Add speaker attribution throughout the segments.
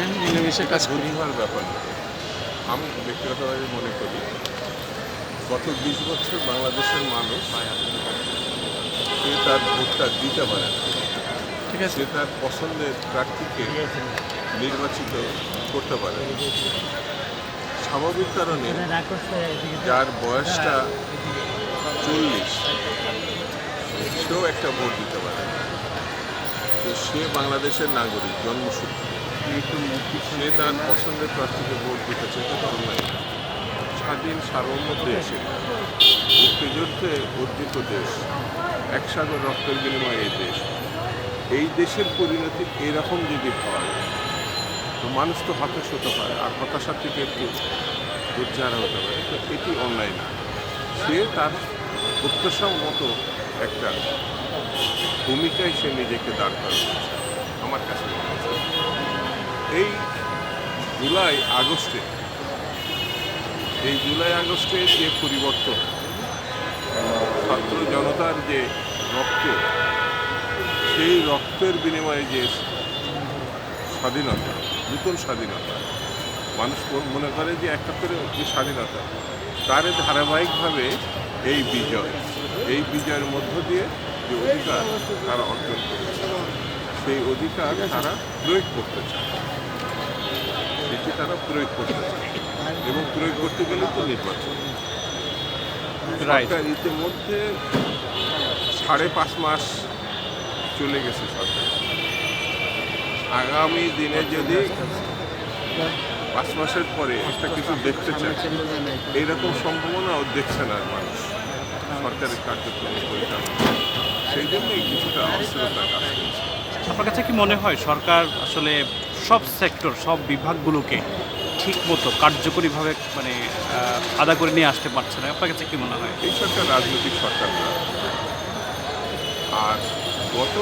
Speaker 1: হ্যাঁ মিলেমিশে কাজ করি।
Speaker 2: হওয়ার ব্যাপার আমি ব্যক্তিগতভাবে মনে করি গত বিশ বছর বাংলাদেশের মানুষ সে তার ভোটটা দিতে পারে
Speaker 1: ঠিক আছে।
Speaker 2: সে তার পছন্দের প্রার্থীকে নির্বাচিত করতে পারে। স্বাভাবিক কারণে যার বয়সটা চল্লিশ সেও একটা ভোট দিতে পারে তো সে বাংলাদেশের নাগরিক জন্মসূত্রে। সে তার পছন্দের প্রার্থীকে ভোট দিতে চাইতে তো স্বাধীন সার্বভৌম দেশ। মুক্তিযুদ্ধে অর্জিত দেশ, এক সাগর রক্তের বিনিময়ে এই দেশ। এই দেশের পরিণতি এরকম যদি হয়, তো মানুষ তো হতাশ হতে পারে, আর হতাশা থেকে একটু উচ্চার হতে পারে। তো এটি অন্যায় না। সে তার প্রত্যাশা মতো একটা ভূমিকায় সে নিজেকে দাঁড় করাচ্ছে আমার কাছে এই জুলাই আগস্টে, এই জুলাই আগস্টে যে পরিবর্তন, ছাত্র জনতার যে রক্ত, সেই রক্তের বিনিময়ে যে স্বাধীনতা, নতুন স্বাধীনতা, মানুষ মনে করে যে একাত্তরের যে স্বাধীনতা, তার ধারাবাহিকভাবে এই বিজয়, এই বিজয়ের মধ্য দিয়ে যে অধিকার তারা অর্জন করেছে, সেই অধিকার তারা প্রয়োগ করতে চায়। সেটি তারা প্রয়োগ করতে এবং প্রয়োগ করতে গেলে তো নির্বাচন। সরকার ইতিমধ্যে সাড়ে পাঁচ মাস চলে গেছে সরকার। আগামী দিনে যদি পাঁচ মাসের পরে একটা কিছু দেখতে চায় এইরকম সম্ভাবনাও দেখছে না মানুষ সরকারের কার্যক্রম পরিচালনা। সেই জন্যই কিছুটা অস্থিরতা কাজ করছে।
Speaker 1: আপনার কাছে কি মনে হয় সরকার আসলে সব সেক্টর সব বিভাগগুলোকে ঠিকমতো কার্যকরীভাবে মানে আদা করে নিয়ে আসতে পারছে না। আপনার কাছে কী মনে হয়?
Speaker 2: এই সরকার রাজনৈতিক সরকার আর গত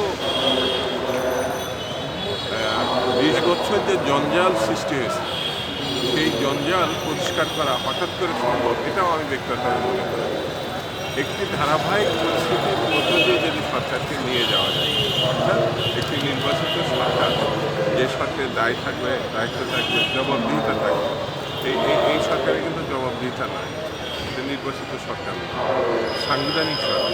Speaker 2: বিশ বছর যে জঞ্জাল সৃষ্টি হয়েছে, সেই জঞ্জাল পরিষ্কার করা হঠাৎ করে সম্ভব, এটাও আমি ব্যক্তিগতভাবে মনে করি। একটি ধারাবাহিক পরিস্থিতির মধ্য দিয়ে যদি সরকারকে নিয়ে যাওয়া যায়, অর্থাৎ একটি নির্বাচিত সরকার যে সরকারের দায় থাকবে, দায়িত্ব থাকবে, জবাবদিহিতা থাকবে, এই, এই- সরকারের কিন্তু জবাবদিহিতা নাই। এটা নির্বাচিত সরকার সাংবিধানিক সরকার।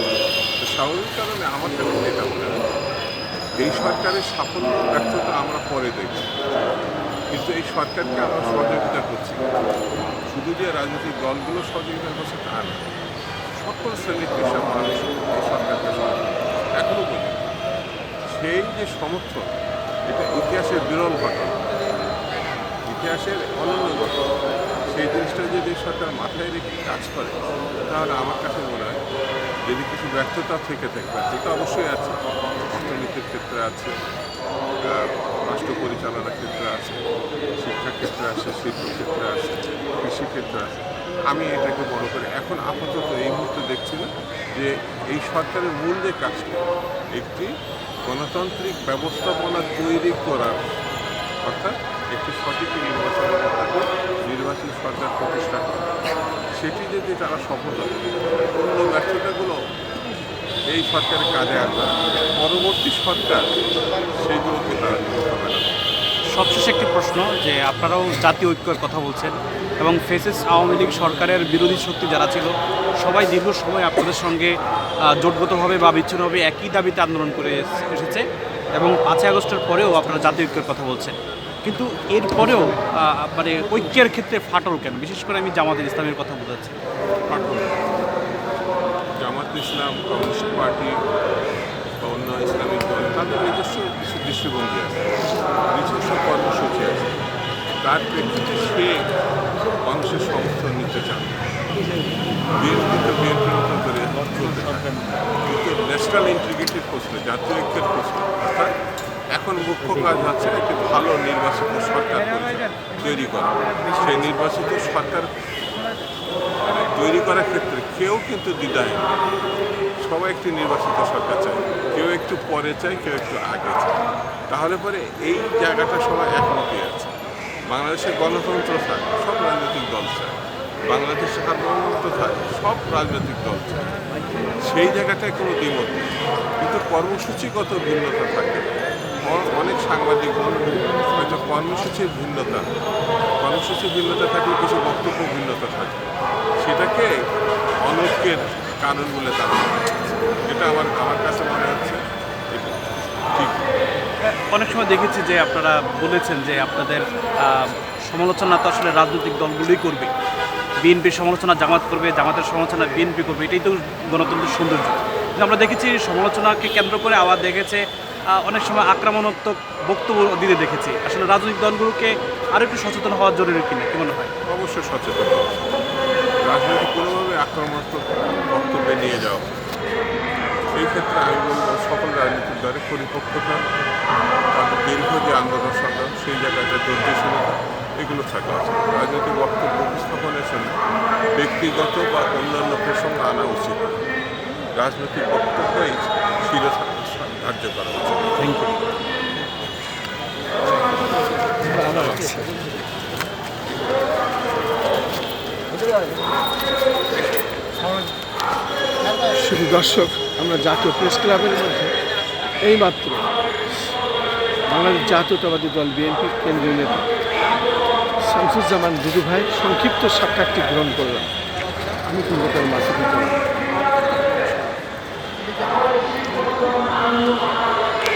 Speaker 2: তো স্বাভাবিক কারণে আমার কাছে এটা মনে হয়, এই সরকারের সাফল্য ব্যর্থতা আমরা পরে দেখব। কিন্তু এই সরকারকে আমরা সহযোগিতা করছি। শুধু যে রাজনৈতিক দলগুলো সহযোগিতা করছে তা না। সকল শ্রেণির পেশা মানুষ এই সরকারকে সমর্থন করছে। এখনও সেই যে সমর্থন, এটা ইতিহাসের বিরল ঘটনা। ইতিহাসের অনন্য ঘটনা। সেই জিনিসটা যদি সরকার মাথায় রেখে কাজ করে, তাহলে আমার কাছে মনে হয় যদি কিছু ব্যর্থতা থেকে থাকে, ব্যর্থতা অবশ্যই আছে, অর্থনীতির ক্ষেত্রে আছে রাষ্ট্র পরিচালনার ক্ষেত্রে আছে শিক্ষা ক্ষেত্রে আছে শিল্প ক্ষেত্রে আছে কৃষিক্ষেত্রে আছে। আমি এটাকে বড় করি এখন আপাতত এই মুহূর্তে দেখছি না যে এই সরকারের মূল যে কাজটা, একটি গণতান্ত্রিক ব্যবস্থাপনা তৈরি করার, অর্থাৎ একটি সঠিক নির্বাচন নির্বাচিত সরকার প্রতিষ্ঠা করা। সেটি যদি তারা সফল হয়, অন্য ব্যর্থতাগুলো এই সরকারের কাজে আসবে পরবর্তী সরকার সেইগুলোকে তারা
Speaker 1: সবশেষে একটি প্রশ্ন যে, আপনারাও জাতীয় ঐক্যের কথা বলছেন। এবং ফেসিস আওয়ামী লীগ সরকারের বিরোধী শক্তি যারা ছিল, সবাই দীর্ঘ সময় আপনাদের সঙ্গে জোটগতভাবে বা বিচ্ছিন্নভাবে একই দাবিতে আন্দোলন করে এসেছে এবং পাঁচই আগস্টের পরেও আপনারা জাতীয় ঐক্যের কথা বলছেন। কিন্তু এরপরেও মানে ঐক্যের ক্ষেত্রে ফাটল কেন? বিশেষ করে আমি জামাতের ইসলামের কথা বোঝাচ্ছি।
Speaker 2: জামাত ইসলাম, কমিউনিস্ট পার্টি বা অন্য ইসলামিক দল, তাদের নিজস্ব কিছু দৃষ্টিভঙ্গি আছে, নিজস্ব কর্মসূচি আছে। তার প্রেক্ষিতে সে মানুষের সমর্থন নিতে চান। বিএনপি তো বিএনপির মতো করে চলতে কিন্তু ন্যাশনাল ইন্টিগ্রিটির প্রশ্ন, জাতীয় ঐক্যের প্রশ্ন, অর্থাৎ এখন মুখ্য কাজ হচ্ছে একটি ভালো নির্বাচিত সরকার তৈরি করা। সেই নির্বাচিত সরকার তৈরি করার ক্ষেত্রে কেউ কিন্তু দ্বিধায় সবাই একটি নির্বাচিত সরকার চায়। কেউ একটু পরে চায়, কেউ একটু আগে চায়। তাহলে পরে এই জায়গাটা সবাই একমতই আছে। বাংলাদেশে গণতন্ত্র চায় সব রাজনৈতিক দল চায় বাংলাদেশে সার্বভৌমত্ব চায় সব রাজনৈতিক দল চায় সেই জায়গাটায় কোনো দ্বিমত নেই। কিন্তু কর্মসূচিগত ভিন্নতা থাকে। অনেক সাংবাদিক বন্ধু হয়তো কর্মসূচির ভিন্নতা কর্মসূচির ভিন্নতা থাকলে কিছু বক্তব্য ভিন্নতা থাকে। সেটাকে অনৈক্যের কারণ বলে তারা এটা আমার আমার কাছে মনে হচ্ছে। ঠিক।
Speaker 1: অনেক সময় দেখেছি যে আপনারা বলেছেন যে আপনাদের সমালোচনা তো আসলে রাজনৈতিক দলগুলোই করবে বিএনপির সমালোচনা, জামাত করবে, জামাতের সমালোচনা বিএনপি করবে, এটাই তো গণতন্ত্রের সৌন্দর্য কিন্তু আমরা দেখেছি সমালোচনাকে কেন্দ্র করে আবার দেখেছে অনেক সময় আক্রমণাত্মক বক্তব্য দিতে দেখেছি আসলে রাজনৈতিক দলগুলোকে আরও একটু সচেতন হওয়া জরুরি কিনা, কি মনে হয়
Speaker 2: অবশ্যই সচেতন হওয়া উচিত। রাজনীতি কোনোভাবে আক্রমণাত্মক বক্তব্যে নিয়ে যাওয়া। এই ক্ষেত্রে আমি বলব সকল রাজনৈতিক দলে পরিপক্কতা তাদের দীর্ঘ যে আন্দোলন সংগ্রাম সেই জায়গাটা ধৈর্যশীলতা এগুলো থাকা উচিত রাজনৈতিক বক্তব্য উপস্থাপনের সময় ব্যক্তিগত বা অন্যান্য প্রসঙ্গ আনা উচিত রাজনৈতিক বক্তব্যই শিরো ধার্য করা উচিত।
Speaker 1: থ্যাংক ইউ
Speaker 3: শুধু দর্শক আমরা জাতীয় প্রেস ক্লাবের মধ্যে এইমাত্র বাংলাদেশ জাতীয়তাবাদী দল বিএনপির কেন্দ্রীয় নেতা। শামসুজ্জামান দুদু ভাই সংক্ষিপ্ত সাক্ষাৎটি গ্রহণ করলাম। আমি কিন্তু তার মাসে দিতে